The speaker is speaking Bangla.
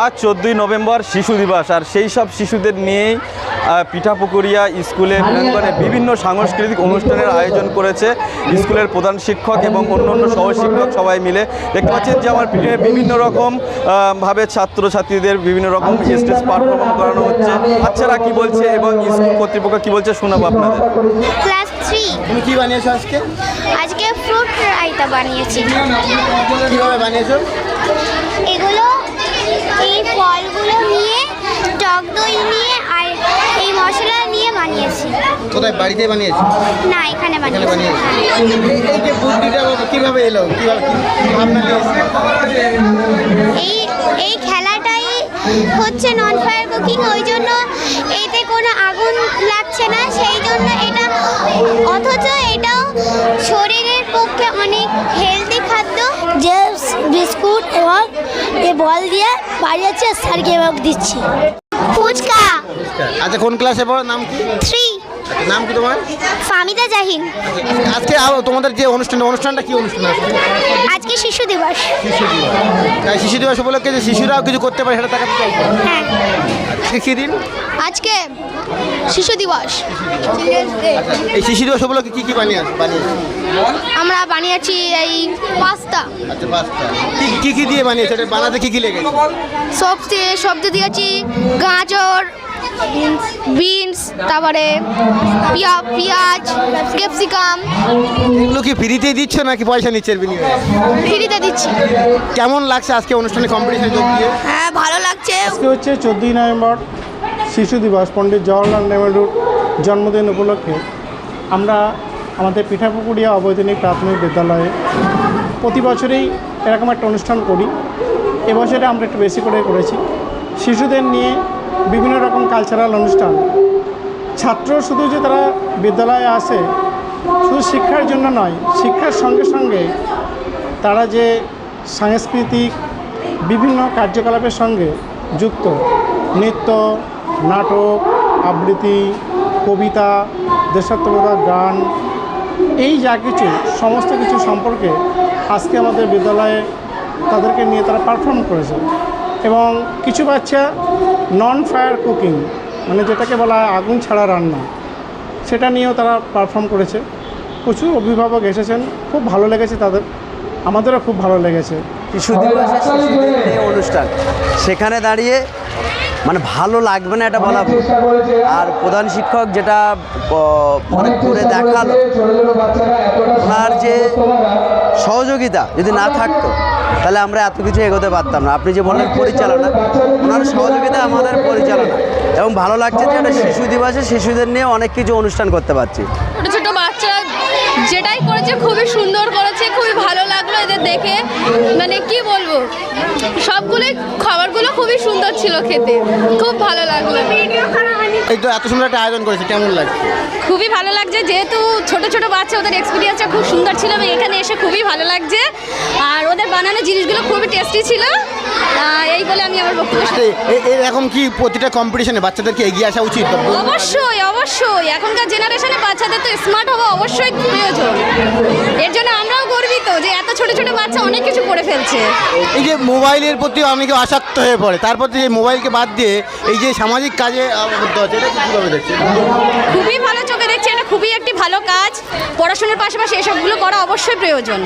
আজ চোদ্দোই নভেম্বর শিশু দিবস আর সেই সব শিশুদের নিয়েই পিঠাপুকুরিয়া স্কুলে প্রাঙ্গণে বিভিন্ন সাংস্কৃতিক অনুষ্ঠানের আয়োজন করেছে স্কুলের প্রধান শিক্ষক এবং অন্য অন্য সহশিক্ষক সবাই মিলে। দেখতে পাচ্ছেন যে আমার পিঠে বিভিন্ন রকম ভাবে ছাত্রছাত্রীদের বিভিন্ন রকম স্টেজ পারফরমেন্স করানো হচ্ছে। বাচ্চারা কি বলছে এবং স্কুল কর্তৃপক্ষ কি বলছে শোনাবো আপনাদের। ক্লাস থ্রি তুমি কি বানিয়েছো আজকে? আজকে ফ্রুট রাইতা বানিয়েছি। কীভাবে বানিয়েছো? এগুলো এই ফলগুলো নিয়ে টক দই নিয়ে আর এই মশলা নিয়ে বানিয়েছি কোথায়? বাড়িতে বানিয়েছো? না এখানে এখানে বানিয়েছি। বানিয়েছো। এই- এই যে বুদ্ধিটা কীভাবে এলো? কীভাবে কি ভাবনা নিয়ে এই এই খেলাটাই হচ্ছে নন ফায়ার কুকিং ওই জন্য এতে কোনো আগুন লাগছে না। সেই জন্য এটা অথচ এটাও শরীরের পক্ষে অনেক হেলদি খাদ্য। যে বিস্কুট এবং এ বল দিয়ে বাড়িয়েছে স্যারকে এবার দিচ্ছি। ফুচকা। আচ্ছা কোন ক্লাসে পড়ো? নাম কি? থ্রি নাম কি তোমার? ফামিদা জাহিন। আজকে তোমাদের যে অনুষ্ঠান অনুষ্ঠানটা কি অনুষ্ঠান আজকে শিশু দিবস। শিশু দিবস। তাই শিশু দিবস উপলক্ষে যে শিশুরাও কিছু করতে পারে সেটা দেখাতে চাইছো হ্যাঁ। আজকে কি দিন? আজকে শিশু দিবস। এই শিশু দিবস উপলক্ষে কি কি বানিয়ে বানিয়েছো আমরা বানিয়েছি এই পাস্তা। আচ্ছা পাঁচটা কি কি কি দিয়ে বানিয়েছো? এটা বানাতে কি কি লেগেছে? সবজি সবজি দিয়েছি গাজর বিনস তারপরে পিয়া- পেঁয়াজ ক্যাপসিকাম। এগুলো কি ফ্রিতেই দিচ্ছ নাকি পয়সা নিচ্ছে বিনিময়ে ফ্রিতে দিচ্ছি। কেমন লাগছে আজকে অনুষ্ঠানে কম্পিটিশনে যোগ দিয়ে? হ্যাঁ ভালো লাগছে। আজকে হচ্ছে চোদ্দোই নভেম্বর শিশু দিবস পণ্ডিত জওয়াহরলাল নেহরুর জন্মদিন উপলক্ষে আমরা আমাদের পিঠাপুকুরিয়া অবৈতনিক প্রাথমিক বিদ্যালয়ে প্রতি বছরেই এরকম একটা অনুষ্ঠান করি। এবছরে আমরা একটু বেশি করে করেছি। শিশুদের নিয়ে বিভিন্ন রকম কালচারাল অনুষ্ঠান। ছাত্র শুধু যে তারা বিদ্যালয়ে আসে, শুধু শিক্ষার জন্য নয়, শিক্ষার সঙ্গে সঙ্গে তারা যে সাংস্কৃতিক বিভিন্ন কার্যকলাপের সঙ্গে যুক্ত। নৃত্য, নাটক, আবৃত্তি, কবিতা, দেশাত্মকতা, গান, এই যা কিছু, সমস্ত কিছু সম্পর্কে আজকে আমাদের বিদ্যালয়ে তাদেরকে নিয়ে তারা পারফর্ম করেছে। এবং কিছু বাচ্চা নন ফায়ার কুকিং মানে যেটাকে বলা হয় আগুন ছাড়া রান্না সেটা নিয়েও তারা পারফর্ম করেছে। প্রচুর অভিভাবক এসেছেন খুব ভালো লেগেছে তাদের আমাদেরও খুব ভালো লেগেছে। অনুষ্ঠান সেখানে দাঁড়িয়ে মানে ভালো লাগবে না এটা বলা আর প্রধান শিক্ষক যেটা মানে করে দেখাল ওনার যে সহযোগিতা। যদি না থাকতো তাহলে আমরা এত কিছু এগোতে পারতাম না। আপনি যে বললেন পরিচালনা, ওনার সহযোগিতা আমাদের পরিচালনা। এবং ভালো লাগছে যে একটা শিশু দিবসে শিশুদের নিয়ে অনেক কিছু অনুষ্ঠান করতে পারছি। ছোটো ছোটো বাচ্চা যেটাই করেছে, খুবই সুন্দর করেছে, খুবই ভালো লাগল এদের দেখে। মানে কি বলব? সবগুলোই খাবারগুলো খুবই সুন্দর ছিল খেতে। খুব ভালো লাগল। এই তো এত সুন্দর একটা আয়োজন করেছে কেমন লাগছে? খুবই ভালো লাগছে যেহেতু ছোট ছোট বাচ্চা ওদের এক্সপিরিয়েন্সটা খুব সুন্দর ছিল এবং এখানে এসে খুবই ভালো লাগছে। আর ওদের বানানো জিনিসগুলো খুবই টেস্টি ছিল। এই বলে আমি আমার বক্তব্য আচ্ছা, এরকম কি প্রতিটা কম্পিটিশনে বাচ্চাদেরকে এগিয়ে আসা উচিত? অবশ্যই অবশ্যই। এখনকার জেনারেশনে বাচ্চাদের তো স্মার্ট হওয়া অবশ্যই প্রয়োজন। এর জন্য আমরাও গর্বিত যে এত ছোট ছোট বাচ্চা অনেক কিছু করে ফেলছে। এই যে মোবাইলের প্রতি অনেকে আসক্ত হয়ে পড়ে। তারপর যে মোবাইলকে বাদ দিয়ে এই যে সামাজিক কাজে খুবই ভালো চোখে দেখছি, এটা খুবই একটি ভালো কাজ। পড়াশোনার পাশাপাশি এসবগুলো করা অবশ্যই প্রয়োজন।